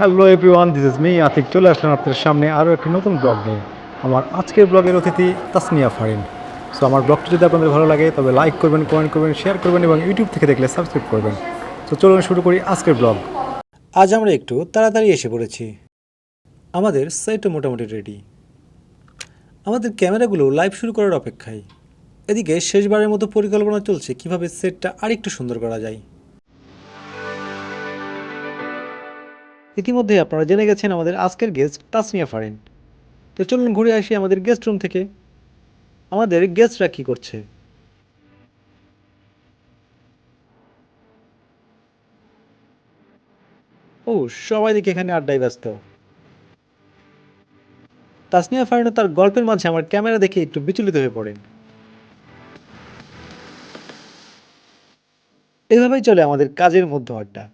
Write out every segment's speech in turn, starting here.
Hello everyone this is me Atik চলে আসলাম আপনাদের সামনে আরও একটি নতুন ব্লগ নিয়ে। আমার আজকের ব্লগের অতিথি তাসনিয়া ফারিন। সো আমার ব্লগটি যদি আপনাদের ভালো লাগে, তবে লাইক করবেন কমেন্ট করবেন শেয়ার করবেন এবং ইউটিউব থেকে দেখলে সাবস্ক্রাইব করবেন। তো চলুন শুরু করি আজকের ব্লগ আজ আমরা একটু তাড়াতাড়ি এসে পড়েছি। আমাদের সাইটও মোটামুটি রেডি আমাদের ক্যামেরাগুলো লাইভ শুরু করার অপেক্ষায়। এদিকে শেষবারের মতো পরিকল্পনা চলছে কীভাবে সেটটা আরেকটু সুন্দর করা যায়। ইতিমধ্যে আপনারা জেনে গেছেন আমাদের আজকের গেস্ট তাসমিয়া ফারিন। তো চলুন ঘুরে আসি আমাদের গেস্ট রুম থেকে। আমাদের গেস্টরা কি করছে? ও, সবাই দেখি এখানে আড্ডায় ব্যস্ত। তাসনিয়া ফারিনও তার গল্পের মাঝে আমার ক্যামেরা দেখে একটু বিচলিত হয়ে পড়েন। এভাবেই চলে আমাদের কাজের মধ্যে আড্ডা।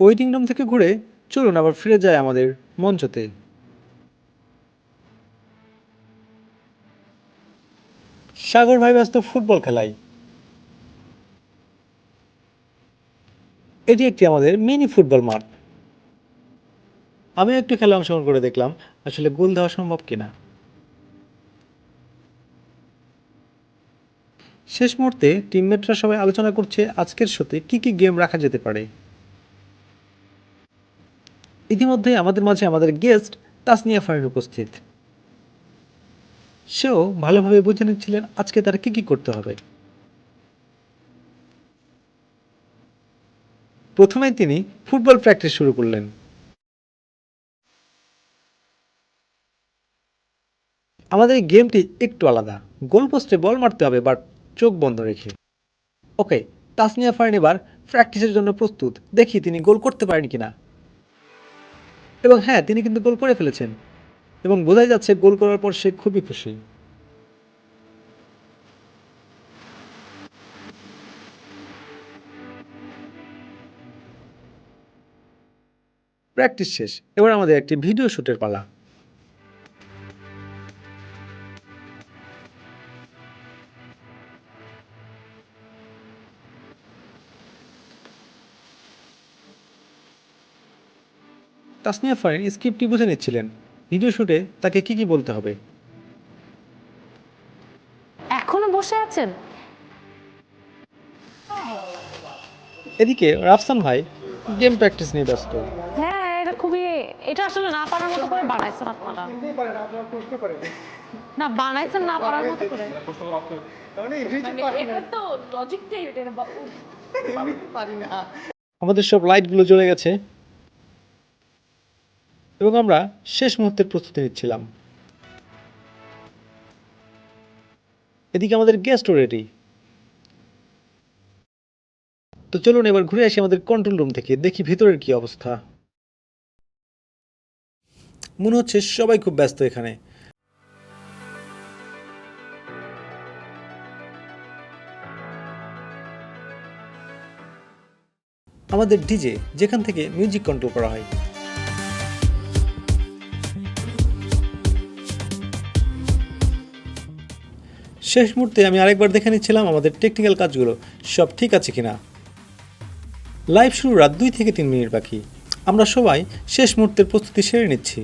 ওয়েটিং রুম থেকে ঘুরে চলুন আবার ফিরে যায় আমাদের মঞ্চতে। সাগর ভাই ব্যস্ত ফুটবল খেলায়। এটি একটি আমাদের মিনি ফুটবল মাঠ। আমি একটু খেলা অংশগ্রহণ করে দেখলাম, আসলে গোল দেওয়া সম্ভব কিনা। শেষ মুহূর্তে টিমমেটরা সবাই আলোচনা করছে আজকের শোতে কি কি গেম রাখা যেতে পারে। ইতিমধ্যে আমাদের মাঝে আমাদের গেস্ট তাসনিয়া ফারিন উপস্থিত। সেও ভালোভাবে বুঝে নিচ্ছিলেন আজকে তার কি কি করতে হবে। প্রথমেই তিনি ফুটবল প্র্যাকটিস শুরু করলেন। আমাদের গেমটি একটু আলাদা। গোল পোস্টে বল মারতে হবে, বাট চোখ বন্ধ রেখে। ওকে, তাসনিয়া ফারিন এবার প্র্যাকটিসের জন্য প্রস্তুত। দেখি তিনি গোল করতে পারেন কিনা। এবং হ্যাঁ তিনি কিন্তু গোল করে ফেলেছেন। এবং বোঝাই যাচ্ছে গোল করার পর সে খুবই খুশি। প্র্যাকটিস শেষ। এবার আমাদের একটি ভিডিও শ্যুটের পালা। তাসনিয়া ফারিন স্ক্রিপ্টটি বুঝে নিচ্ছিলেন। ভিডিও শুটে তাকে কি কি বলতে হবে? এখনও বসে আছেন? এদিকে রাফসান ভাই গেম প্র্যাকটিস নিয়ে ব্যস্ত। হ্যাঁ এটা খুবই এটা আসলে না পারার মতো করে বানাইছেন আপনারা। না বানাইছেন না পারার মতো করে। মানে এটা তো লজিকটাই এটা আমাদের সব লাইটগুলো জ্বলে গেছে। এবং আমরা শেষ মুহূর্তের প্রস্তুতি নিচ্ছিলাম। এদিকে আমাদের গেস্টও রেডি তো চলুন এবার ঘুরে আসি আমাদের কন্ট্রোল রুম থেকে, দেখি ভিতরের কি অবস্থা। মনে হচ্ছে সবাই খুব ব্যস্ত এখানে। আমাদের ডিজে, যেখান থেকে মিউজিক কন্ট্রোল করা হয়। শেষ মুহূর্তে আমি আরেকবার দেখে নিচ্ছিলাম আমাদের টেকনিক্যাল কাজগুলো। সব ঠিক আছে কিনা? লাইভ শুরু রাত দুই থেকে তিন মিনিট বাকি। আমরা সবাই শেষ মুহূর্তের প্রস্তুতি সেরে নিচ্ছি।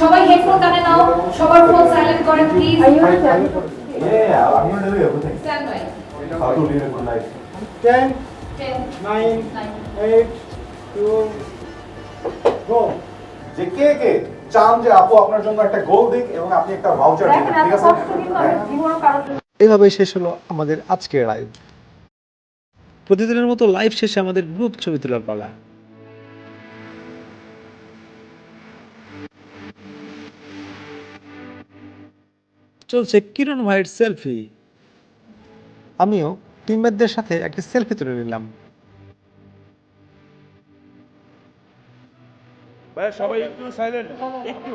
সবাই হেডফোন কানে নাও। সবার ফোন সাইলেন্ট করেন please Yeah, I'm gonna do stand by How to lead a good life. 10, 10 9, 9 8, 2, go. যে কে কে চান যে আপু আপনার জন্য একটা গোল দিক এবং আপনি একটা ভাউচার দিন ঠিক আছে? জন্য এভাবে শেষ হলো আমাদের আজকের লাইভ প্রতিদিনের মতো লাইভ শেষে আমাদের গ্রুপ ছবি তোলার পালা। চলছে কিরণ ভাইয়ের সেলফি আমিও টিমমেটদের সাথে একটি সেলফি তুলে নিলাম। ভাই সবাই একটু সাইলেন্ট একটু